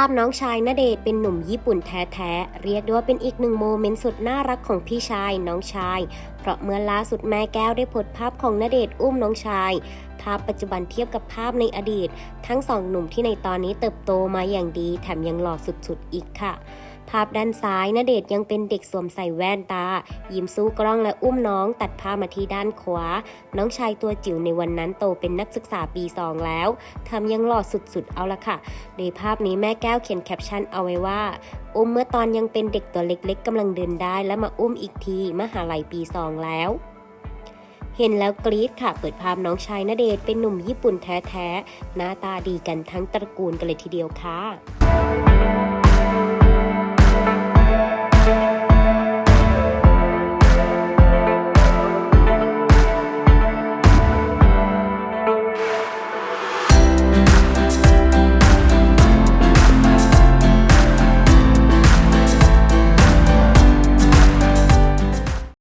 าพน้องชายณเดชเป็นหนุ่มญี่ปุ่นแท้ๆ เรียกได้ว่าเป็นอีกหนึ่งโมเมนต์สุดน่ารักของพี่ชายน้องชาย เพราะเมื่อล่าสุดแม่แก้วได้โพสต์ภาพของณเดชน์อุ้มน้องชาย ภาพปัจจุบันเทียบกับภาพในอดีต ทั้งสองหนุ่มที่ในตอนนี้เติบโตมาอย่างดี แถมยังหล่อสุดๆอีกค่ะภาพด้านซ้ายณเดชน์ยังเป็นเด็กสวมใส่แว่นตา ยิ้มสู้กล้องและอุ้มน้อง ตัดภาพมาที่ด้านขวา น้องชายตัวจิ๋วในวันนั้นโตเป็นนักศึกษาปีสองแล้วทำยังหล่อสุดๆ เอาละค่ะ โดยภาพนี้แม่แก้วเขียนแคปชั่นเอาไว้ว่าอุ้มเมื่อตอนยังเป็นเด็กตัวเล็กๆกำลังเดินได้ และมาอุ้มอีกทีมหาลัยปีสองแล้ว เห็นแล้วกรี๊ดค่ะ เปิดภาพน้องชายนาเดชเป็นหนุ่มญี่ปุ่นแท้ๆ หน้าตาดีกันทั้งตระกูลกันเลยทีเดียวค่ะ